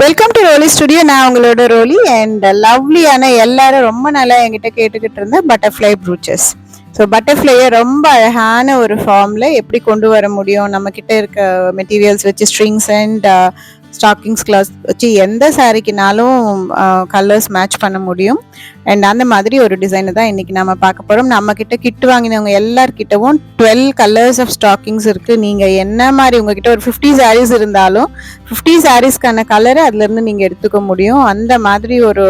Welcome to ரோலி studio நான் உங்களோட ரோலி and லவ்லியான எல்லாரும் ரொம்ப நல்லா என்கிட்ட கேட்டுக்கிட்டு இருந்த பட்டர்ஃப்ளை ப்ரூச்சஸ் ஸோ பட்டர்ஃப்ளையை ரொம்ப அழகான ஒரு ஃபார்மில் எப்படி கொண்டு வர முடியும்? நம்மக்கிட்ட இருக்க மெட்டீரியல்ஸ் வச்சு ஸ்ட்ரிங்ஸ் அண்ட் ஸ்டாக்கிங்ஸ் கிளாஸ் வச்சு எந்த சாரிக்குனாலும் கலர்ஸ் மேட்ச் பண்ண முடியும். அண்ட் அந்த மாதிரி ஒரு டிசைனை தான் இன்றைக்கி நம்ம பார்க்க போகிறோம் நம்மக்கிட்ட கிட்டு கிட் வாங்கினவங்க எல்லார்கிட்டவும் டுவெல் கலர்ஸ் ஆஃப் ஸ்டாக்கிங்ஸ் இருக்குது நீங்கள் என்ன மாதிரி உங்ககிட்ட ஒரு ஃபிஃப்டி சாரீஸ் இருந்தாலும் ஃபிஃப்டி சாரீஸ்க்கான கலரை அதுலேருந்து நீங்கள் எடுத்துக்க முடியும். அந்த மாதிரி ஒரு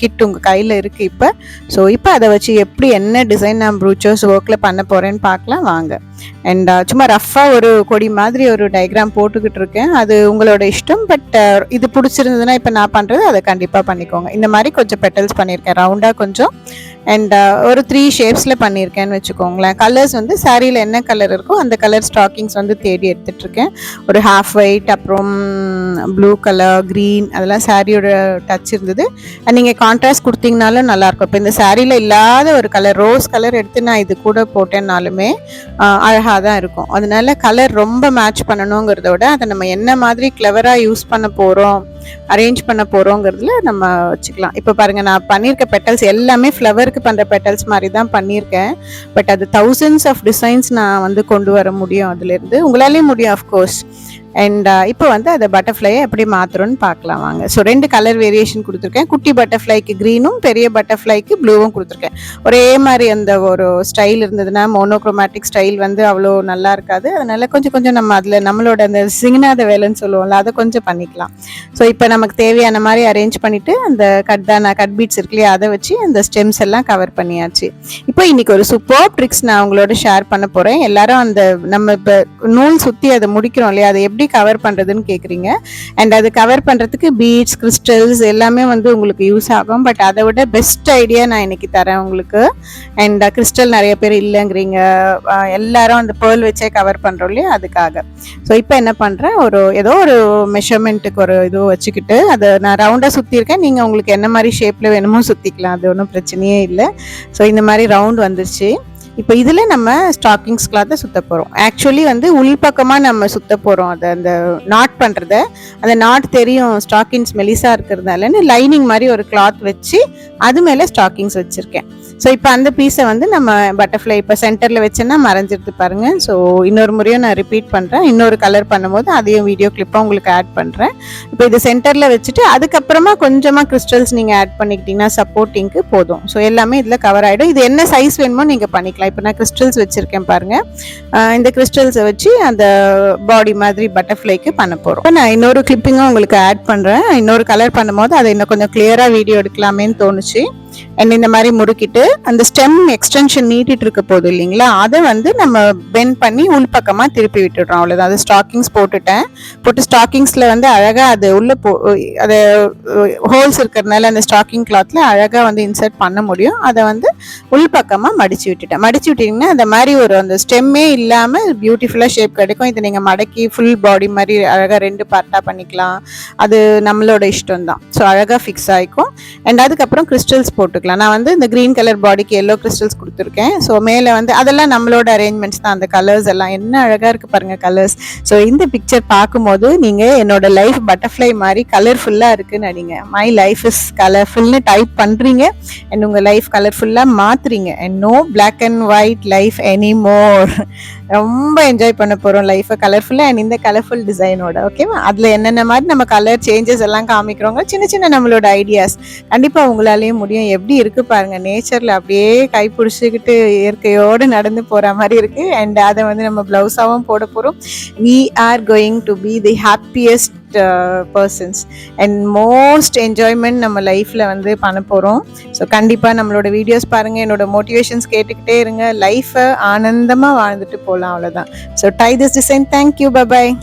கிட் உங்கள் கையில் இருக்குது இப்போ. ஸோ இப்போ அதை வச்சு எப்படி என்ன டிசைன் நான் ப்ரூச்சர்ஸ் ஒர்க்கில் பண்ண போகிறேன்னு பார்க்கலாம். வாங்க. அண்ட் uh, சும்மா ரஃப்பாக ஒரு கொடி மாதிரி ஒரு டயக்ராம் போட்டுக்கிட்டு இருக்கேன். அது உங்களோட இஷ்டம். பட் uh, இது பிடிச்சிருந்ததுன்னா இப்போ நான் பண்ணுறது அதை கண்டிப்பாக பண்ணிக்கோங்க. இந்த மாதிரி கொஞ்சம் பெட்டல்ஸ் பண்ணி பண்ணியிருக்கேன் ரவுண்டாக கொஞ்சம் அண்ட் uh, ஒரு த்ரீ ஷேப்ஸில் பண்ணியிருக்கேன்னு வச்சுக்கோங்களேன். கலர்ஸ் வந்து சாரியில் என்ன கலர் இருக்கோ அந்த கலர் ஸ்டாக்கிங்ஸ் வந்து தேடி எடுத்துட்ருக்கேன் ஒரு ஹாஃப் ஒயிட் அப்புறம் ப்ளூ கலர் க்ரீன் அதெல்லாம் சாரியோட டச் இருந்தது. அண்ட் நீங்கள் கான்ட்ராஸ்ட் கொடுத்தீங்கனாலும் நல்லாயிருக்கும். இப்போ இந்த சாரியில் இல்லாத ஒரு கலர் ரோஸ் கலர் எடுத்து நான் இது கூட போட்டேன்னாலுமே அழகாக தான் இருக்கும். அதனால கலர் ரொம்ப மேட்ச் பண்ணணுங்கிறத விட அதை நம்ம என்ன மாதிரி கிளவராக யூஸ் பண்ண போகிறோம் அரேஞ்ச் பண்ண போகிறோங்கிறதுல நம்ம வச்சுக்கலாம். இப்போ பாருங்கள் நான் பண்ணியிருக்க பெட்டல்ஸ் எல்லாமே ஃப்ளவருக்கு பண்ணுற பெட்டல்ஸ் மாதிரி தான் பண்ணியிருக்கேன். பட் அது தௌசண்ட்ஸ் ஆஃப் டிசைன்ஸ் நான் வந்து கொண்டு வர முடியும் அதுலேருந்து உங்களாலேயும் முடியும் ஆஃப்கோர்ஸ் அண்ட் uh, இப்போ வந்து அதை பட்டர்ஃப்ளையை எப்படி மாற்றுறோன்னு பார்க்கலாம் வாங்க. ஸோ ரெண்டு கலர் வேரியேஷன் கொடுத்துருக்கேன். குட்டி பட்டர்ஃப்ளைக்கு க்ரீனும் பெரிய பட்டர்ஃப்ளைக்கு ப்ளூவும் கொடுத்துருக்கேன். ஒரே மாதிரி அந்த ஒரு ஸ்டைல் இருந்ததுன்னா மோனோக்ரோமேட்டிக் ஸ்டைல் வந்து அவ்வளோ நல்லா இருக்காது. அதனால கொஞ்சம் கொஞ்சம் நம்ம அதில் நம்மளோட அந்த சிங்கினாத வேலைன்னு சொல்லுவோம்ல அதை கொஞ்சம் பண்ணிக்கலாம். ஸோ இப்போ நமக்கு தேவையான மாதிரி அரேஞ்ச் பண்ணிவிட்டு அந்த கட் தானா கட் பீட்ஸ் இருக்கு இல்லையா அதை வச்சு அந்த ஸ்டெம்ஸ் எல்லாம் கவர் பண்ணியாச்சு. இப்போ இன்னைக்கு ஒரு சூப்பர் ட்ரிக்ஸ் நான் உங்களோட ஷேர் பண்ண போகிறேன் எல்லாரும் அந்த நம்ம இப்போ நூல் சுற்றி அதை முடிக்கிறோம் இல்லையா அதை எப்படி எப்படி கவர் பண்ணுறதுன்னு கேட்குறீங்க அண்ட் அது கவர் பண்ணுறதுக்கு பீட்ஸ் கிறிஸ்டல்ஸ் எல்லாமே வந்து உங்களுக்கு யூஸ் ஆகும். பட் அதை விட பெஸ்ட் ஐடியா நான் இன்னைக்கு தரேன் உங்களுக்கு. அண்ட் கிறிஸ்டல் நிறைய பேர் இல்லைங்கிறீங்க. எல்லாரும் அந்த பேர்ல் வச்சே கவர் பண்ணுறோம் இல்லையா? அதுக்காக. ஸோ இப்போ என்ன பண்ணுறேன் ஒரு ஏதோ ஒரு மெஷர்மெண்ட்டுக்கு ஒரு இது வச்சுக்கிட்டு அதை நான் ரவுண்டாக சுற்றிருக்கேன் நீங்கள் உங்களுக்கு என்ன மாதிரி ஷேப்பில் வேணுமோ சுற்றிக்கலாம் அது ஒன்றும் பிரச்சனையே இல்லை. ஸோ இந்த மாதிரி ரவுண்ட் வந்துருச்சு. இப்போ இதில் நம்ம ஸ்டாக்கிங்ஸ் கிளாத்தை சுத்த போகிறோம் ஆக்சுவலி வந்து உள்பக்கமாக நம்ம சுத்த போகிறோம் அதை அந்த நாட் பண்ணுறத அந்த நாட் தெரியும். ஸ்டாக்கிங்ஸ் மெலிசாக இருக்கிறதாலன்னு லைனிங் மாதிரி ஒரு கிளாத் வச்சு அது மேலே ஸ்டாக்கிங்ஸ் வச்சுருக்கேன். ஸோ இப்போ அந்த பீஸை வந்து நம்ம பட்டர்ஃப்ளை இப்போ சென்டரில் வச்சேன்னா மறைஞ்சிருது பாருங்கள் ஸோ இன்னொரு முறையும் நான் ரிப்பீட் பண்ணுறேன் இன்னொரு கலர் பண்ணும்போது அதையும் வீடியோ கிளிப்பாக உங்களுக்கு ஆட் பண்ணுறேன் இப்போ இது சென்டரில் வச்சுட்டு அதுக்கப்புறமா கொஞ்சமாக கிறிஸ்டல்ஸ் நீங்கள் ஆட் பண்ணிக்கிட்டிங்கன்னா சப்போர்ட்டிங்க்கு போதும். ஸோ எல்லாமே இதில் கவர் ஆகிடும் இது என்ன சைஸ் வேணுமோ நீங்கள் பண்ணிக்கலாம். இப்போ நான் கிறிஸ்டல்ஸ் வச்சுருக்கேன் பாருங்கள் இந்த கிறிஸ்டல்ஸை வச்சு அந்த பாடி மாதிரி பட்டர்ஃப்ளைக்கு பண்ண போகிறோம் நான் இன்னொரு கிளிப்பிங்கும் உங்களுக்கு ஆட் பண்ணுறேன் இன்னொரு கலர் பண்ணும்போது அதை இன்னும் கொஞ்சம் கிளியராக வீடியோ எடுக்கலாமேன்னு தோணுச்சு. அண்ட் இந்த மாதிரி முறுக்கிட்டு அந்த ஸ்டெம் எக்ஸ்டென்ஷன் நீட்டிட்டு இருக்க போது இல்லைங்களா அதை வந்து நம்ம பெண்ட் பண்ணி உள்பக்கமாக திருப்பி விட்டுடுறோம். அவ்வளோதான் அது ஸ்டாக்கிங்ஸ் போட்டுட்டேன். போட்டு ஸ்டாக்கிங்ஸில் வந்து அழகாக அது உள்ளே போ அது ஹோல்ஸ் இருக்கிறதுனால அந்த ஸ்டாக்கிங் கிளாத்தில் அழகாக வந்து இன்சர்ட் பண்ண முடியும். அதை வந்து உள்பக்கமாக மடித்து விட்டுட்டேன். மடித்து விட்டிங்கன்னா அந்த மாதிரி ஒரு அந்த ஸ்டெம்மே இல்லாமல் பியூட்டிஃபுல்லாக ஷேப் கிடைக்கும். இதை நீங்கள் மடக்கி ஃபுல் பாடி மாதிரி அழகாக ரெண்டு பார்ட்டாக பண்ணிக்கலாம். அது நம்மளோட இஷ்டம் தான் ஸோ அழகாக ஃபிக்ஸ் ஆகிக்கும் அண்ட் அதுக்கப்புறம் கிறிஸ்டல்ஸ் போட்டுக்கலாம். நான் வந்து இந்த க்ரீன் கலர் பாடிக்கு எல்லோ கிறிஸ்டல்ஸ் கொடுத்துருக்கேன். ஸோ மேலே வந்து அதெல்லாம் நம்மளோட அரேஞ்ச்மெண்ட்ஸ் தான். அந்த கலர்ஸ் எல்லாம் என்ன அழகாக இருக்குது பாருங்கள் கலர்ஸ் ஸோ இந்த பிக்சர் பார்க்கும்போது நீங்கள் என்னோட லைஃப் பட்டர்ஃப்ளை மாதிரி கலர்ஃபுல்லாக இருக்குன்னு நினைங்க மை லைஃப் இஸ் கலர்ஃபுல்னு டைப் பண்ணுறீங்க அண்ட் உங்கள் லைஃப் கலர்ஃபுல்லாக மாற்றுறீங்க and no black and white life any more ரொம்ப என்ஜாய் பண்ண போகிறோம் லைஃப்பை கலர்ஃபுல்லாக அண்ட் இந்த கலர்ஃபுல் டிசைனோட ஓகேவா அதில் என்னென்ன மாதிரி நம்ம கலர் சேஞ்சஸ் எல்லாம் காமிக்கிறோங்க? சின்ன சின்ன நம்மளோட ஐடியாஸ் கண்டிப்பாக உங்களாலேயும் முடியும். எப்படி இருக்கு பாருங்கள் நேச்சரில் அப்படியே கை பிடிச்சிக்கிட்டு இயற்கையோடு நடந்து போகிற மாதிரி இருக்குது அண்ட் அதை வந்து நம்ம ப்ளவுஸாகவும் போட போகிறோம் we are going to be the happiest persons and most enjoyment நம்ம லைஃப்பில் வந்து பண்ண போகிறோம் ஸோ கண்டிப்பாக நம்மளோட வீடியோஸ் பாருங்கள் என்னோட மோட்டிவேஷன்ஸ் கேட்டுக்கிட்டே இருங்க. லைஃப்பை ஆனந்தமாக வாழ்ந்துட்டு போகலாம் அவ்வளோதான் so tie this design thank you bye bye